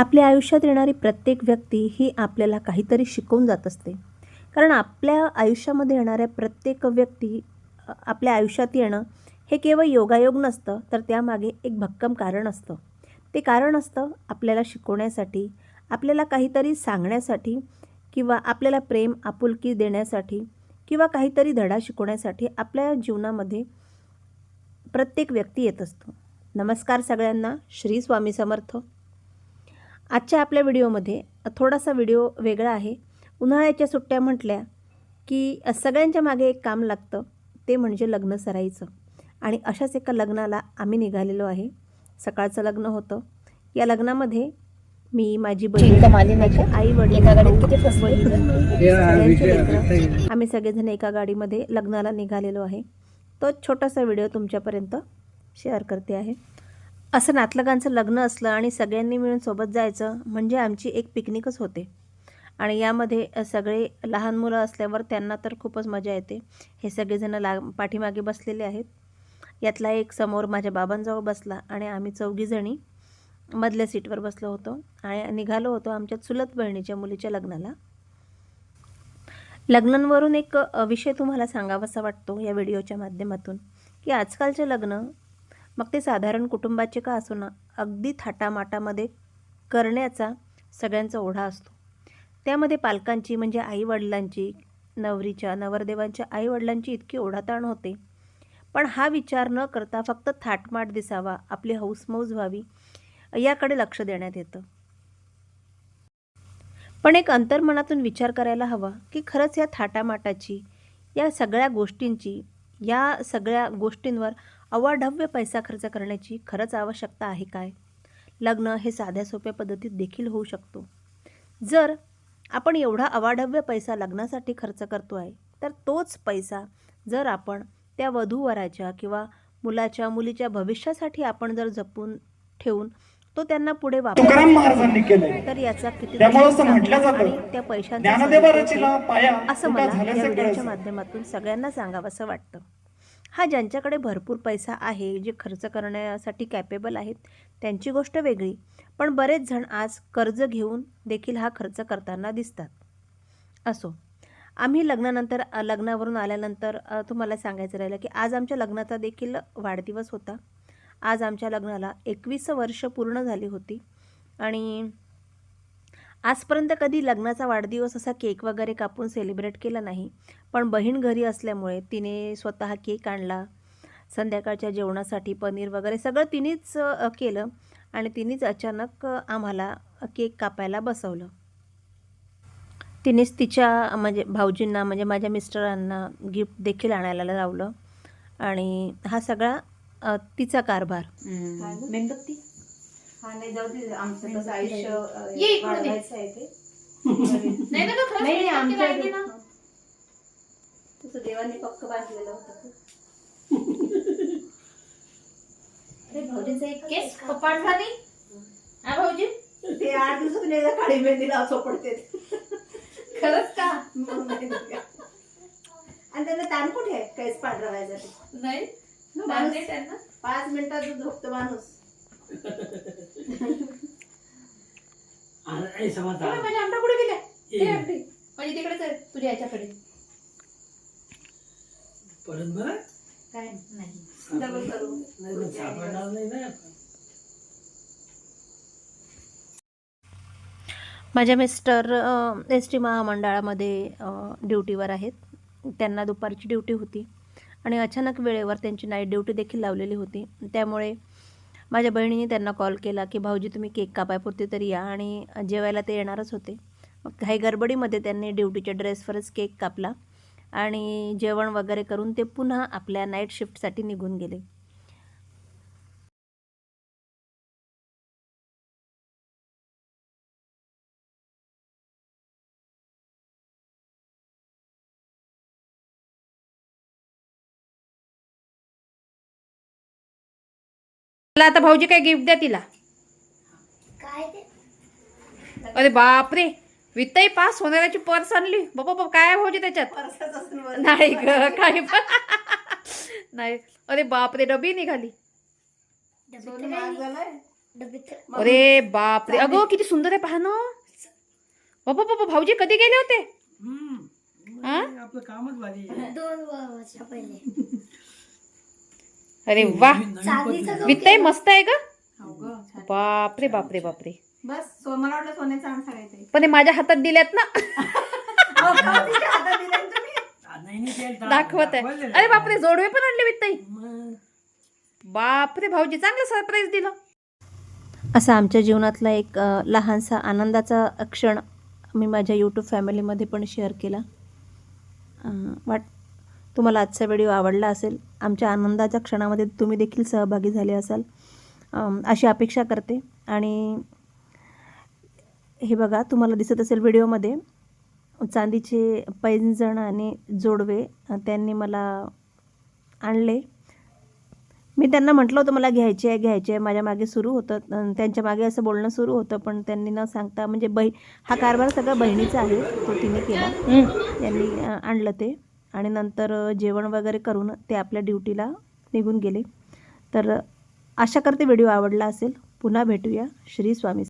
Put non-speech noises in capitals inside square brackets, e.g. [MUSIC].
आपल्या आयुष्यात येणारी प्रत्येक व्यक्ती ही आपल्याला काहीतरी शिकवून जात असते. कारण आपल्या आयुष्यामध्ये येणाऱ्या प्रत्येक व्यक्ती आपल्या आयुष्यात येणं हे केवळ योगायोग नसतं तर त्यामागे एक भक्कम कारण असतं. ते कारण असतं आपल्याला शिकवण्यासाठी आपल्याला काहीतरी सांगण्यासाठी किंवा आपल्याला प्रेम आपुलकी देण्यासाठी किंवा काहीतरी धडा शिकवण्यासाठी आपल्या जीवनामध्ये प्रत्येक व्यक्ती येत असतो. नमस्कार सगळ्यांना. श्री स्वामी समर्थ. आजच्या आपल्या व्हिडिओमध्ये थोडासा व्हिडिओ वेगळा आहे. उन्हाळ्याच्या सुट्ट्या म्हटल्या की सगळ्यांच्या मागे एक काम लागतं ते म्हणजे लग्न सराईचं आणि अशाच एका लग्नाला आम्ही निघालेलो आहे. सकाळचं लग्न होतं. या लग्नामध्ये मी माझी बहीण माझे आई वडील [LAUGHS] आम्ही सगळेजण एका गाडीमध्ये लग्नाला निघालेलो आहे. तो छोटासा व्हिडिओ तुमच्यापर्यंत शेअर करते आहे. असं नातलगांचं लग्न असलं आणि सगळ्यांनी मिळून सोबत जायचं म्हणजे आमची एक पिकनिकच होते. आणि यामध्ये सगळे लहान मुलं असल्यावर त्यांना तर खूपच मजा येते. हे सगळेजणं ला पाठीमागे बसलेले आहेत. यातला एक समोर माझ्या बाबांजवळ बसला आणि आम्ही चौघीजणी मधल्या सीटवर बसलो होतो आणि निघालो होतो आमच्या चुलत बहिणीच्या मुलीच्या लग्नाला. लग्नांवरून एक विषय तुम्हाला सांगावासा वाटतो या व्हिडिओच्या माध्यमातून की आजकालचे लग्न मग ते साधारण कुटुंबाचे का असो ना अगदी थाटामाटामध्ये करण्याचा सगळ्यांचा ओढा असतो. त्यामध्ये पालकांची म्हणजे आईवडिलांची नवरीच्या नवरदेवांच्या आईवडिलांची इतकी ओढाताण होते. पण हा विचार न करता फक्त थाटमाट दिसावा आपली हौसमौज व्हावी याकडे लक्ष देण्यात येतं. पण एक अंतर्मनातून विचार करायला हवा की खरंच या थाटामाटाची या सगळ्या गोष्टींची या सगळ्या गोष्टींवर अवाढव्य पैसा खर्च करण्याची खरंच आवश्यकता आहे काय? लग्न हे साध्या सोप्या पद्धतीत देखील होऊ शकतो. जर आपण एवढा अवाढव्य पैसा लग्नासाठी खर्च करतो आहे तर तोच पैसा जर आपण त्या वधूवराच्या किंवा मुलाच्या मुलीच्या भविष्यासाठी आपण जर जपून ठेवून तो त्यांना पुढे वापर तुकाराम महाराजांनी केलंय. तर याचा किती त्यामुळं असं म्हटलं जातं, त्या पैशांचा असं मला या व्हिडिओच्या. माध्यमातून सगळ्यांना सांगावंसं वाटतं. हा ज्यांच्याकडे भरपूर पैसा आहे जे खर्च करण्यासाठी कॅपेबल आहेत त्यांची गोष्ट वेगळी. पण बरेच जण आज कर्ज घेऊन देखील हा खर्च करताना दिसतात. असो. आम्ही लग्नानंतर लग्नावरून आल्यानंतर तुम्हाला सांगायचं राहिलं की आज आमच्या लग्नाचा देखील वाढदिवस होता. आज आमच्या लग्नाला एकवीस वर्ष पूर्ण झाली होती. आणि आजपर्यंत कधी लग्नाचा वाढदिवस असा केक वगैरे कापून सेलिब्रेट केला नाही. पण बहीण घरी असल्यामुळे तिने स्वतः केक आणला. संध्याकाळच्या जेवणासाठी पनीर वगैरे सगळं तिनेच केलं. आणि तिनेच अचानक आम्हाला केक कापायला बसवलं. तिनेच तिच्या म्हणजे भाऊजींना म्हणजे माझ्या मिस्टरांना गिफ्ट देखील आणायला लावलं. आणि हा सगळा तिचा कारभार. मेणबत्ती? हा नाही जाऊ दे आमचं कसं आयुष्य अ, ये इकडे दे. वाढवायचं आहे ते. [LAUGHS] नाही ना गं, खरंच नाही नाही, मेणबत्ती आमच्या लावली ना. तसं देवाने पक्क बांधलेलं होतं [LAUGHS] अरे भाऊजींचा एक केस कपाट झाली हा भाऊजी? ते आठ दिवसातून एकदा काळी मेहंदी खरंच का. [LAUGHS] आणि त्यांना ताण कुठे आहे? केस पांढरा व्हायसाठी. नाही. पाच मिनिटात झोपतो माणूस. माझ्या आमटा कुठे गेल्या? ते आमटी म्हणजे तिकडेच आहे तुझ्या याच्याकडे. परत बरं? काय नाही. डबल करू. सापडणार नाही ना माझ्या मिस्टर एस टी महामंडळामध्ये ड्युटीवर आहेत. त्यांना दुपारची ड्युटी होती. आणि अचानक वेळेवर त्यांची नाईट ड्युटी देखील लावलेली होती. त्यामुळे माझ्या बहिणीने त्यांना कॉल केला की भाऊजी तुम्ही केक कापायपुरते तरी या आणि जेवायला ते येणारच होते. मग काही गडबडीमध्ये त्यांनी ड्युटीच्या ड्रेसवरच केक कापला आणि जेवण वगैरे करून ते पुन्हा आपल्या नाईट शिफ्टसाठी निघून गेले. मला आता भाऊजी काय गिफ्ट द्या तिला. अरे बापरे वित्तही पास होणाऱ्याची पर्स आणली. बाबा बाबा काय आहे भाऊजी त्याच्यात? नाही ग काही पण. नाही. अरे बापरे डबी निघाली. अरे बापरे अगं किती सुंदर आहे पहा ना बाबा बाबा भाऊजी कधी गेले होते? हम्म. हा? आपलं कामच भारी आहे. दोन वर्ष पहिले. अरे वा. वित्ताई मस्त आहे का हो. बापरे बापरे बापरे. बस मला वाटलं सोन्याचं पण हे माझ्या हातात दिल्यात ना. दाखवत आहे. अरे बापरे जोडवे पण आणले वित्ताई मग. बापरे भाऊजी चांगलं सरप्राईज दिलं. असा आमच्या जीवनातला एक लहानसा आनंदाचा क्षण मी माझ्या यूट्यूब फॅमिलीमध्ये पण शेअर केला. वाट तुम्हाला आजचा व्हिडिओ आवडला असेल आमच्या आनंदाच्या क्षणामध्ये तुम्ही देखील सहभागी झाले असाल अशी अपेक्षा करते. आणि हे बघा तुम्हाला दिसत असेल व्हिडिओमध्ये चांदीचे पैंजण आणि जोडवे त्यांनी मला आणले. मी त्यांना म्हटलं होतं मला घ्यायचे आहे घ्यायचे आहे माझ्या मागे सुरू होतं. त्यांच्या मागे असं बोलणं सुरू होतं पण त्यांनी न सांगता म्हणजे बही हा कारभार सगळा बहिणीचा आहे तो तिने केला. त्यांनी आणलं ते. आणि नंतर जेवण वगैरे करून ते आपल्या ड्युटीला निघून गेले. तर आशा करते व्हिडिओ आवडला असेल पुन्हा भेटूया. श्री स्वामी